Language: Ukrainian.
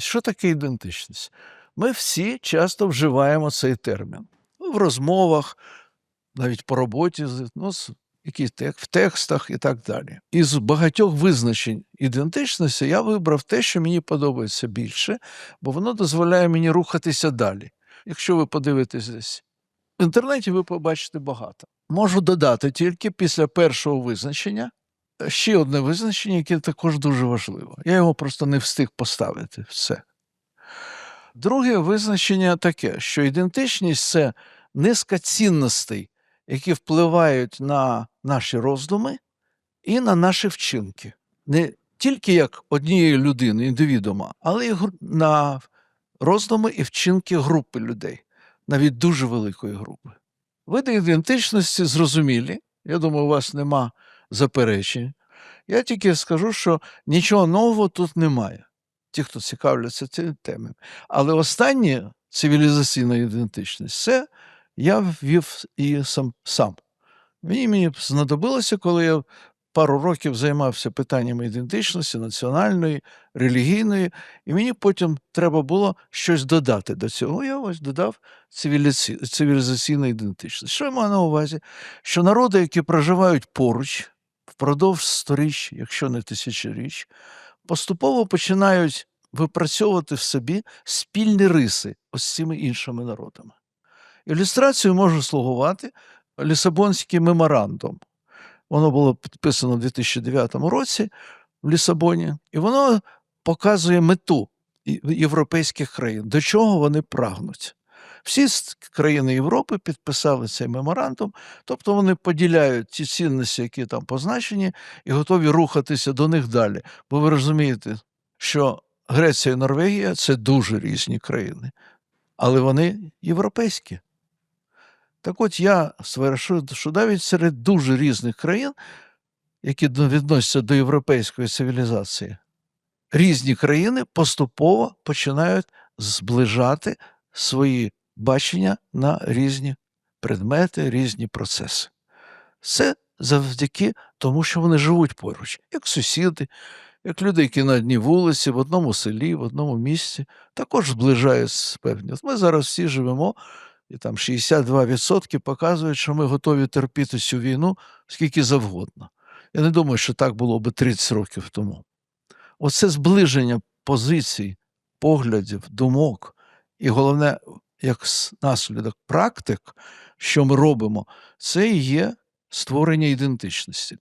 ідентичність. Що таке ідентичність? Ми всі часто вживаємо цей термін в розмовах, навіть по роботі, ну, в текстах і так далі. Із багатьох визначень ідентичності я вибрав те, що мені подобається більше, бо воно дозволяє мені рухатися далі. Якщо ви подивитесь десь в інтернеті, ви побачите багато. Можу додати тільки після першого визначення ще одне визначення, яке також дуже важливо. Я його просто не встиг поставити. Все. Друге визначення таке, що ідентичність це низка цінностей, які впливають на наші роздуми і на наші вчинки. Не тільки як однієї людини, індивідума, але й на роздуми і вчинки групи людей, навіть дуже великої групи. Види ідентичності зрозумілі. Я думаю, у вас нема заперечень. Я тільки скажу, що нічого нового тут немає. Ті, хто цікавляться цією темою. Але остання цивілізаційна ідентичність це я ввів і сам. сам. Мені, мені знадобилося, коли я пару років займався питаннями ідентичності, національної, релігійної, і мені потім треба було щось додати до цього. Я ось додав цивілізаційну ідентичність. Що я маю на увазі? Що народи, які проживають поруч впродовж сторіч, якщо не тисячоріч, поступово починають випрацьовувати в собі спільні риси ось з цими іншими народами. Ілюстрацією може слугувати Лісабонський меморандум. Воно було підписано у 2009 році в Лісабоні, і воно показує мету європейських країн, до чого вони прагнуть. Всі країни Європи підписали цей меморандум, тобто вони поділяють ті цінності, які там позначені, і готові рухатися до них далі. Бо ви розумієте, що Греція і Норвегія це дуже різні країни, але вони європейські. Так от я стверджую, що навіть серед дуже різних країн, які відносяться до європейської цивілізації, різні країни поступово починають зближати свої бачення на різні предмети, різні процеси. Це завдяки тому, що вони живуть поруч, як сусіди, як люди, які на одній вулиці, в одному селі, в одному місці, також зближаються певні. Ми зараз всі живемо, і там 62% показують, що ми готові терпіти цю війну скільки завгодно. Я не думаю, що так було би 30 років тому. Оце зближення позицій, поглядів, думок, і головне, як наслідок практик, що ми робимо, це і є створення ідентичності.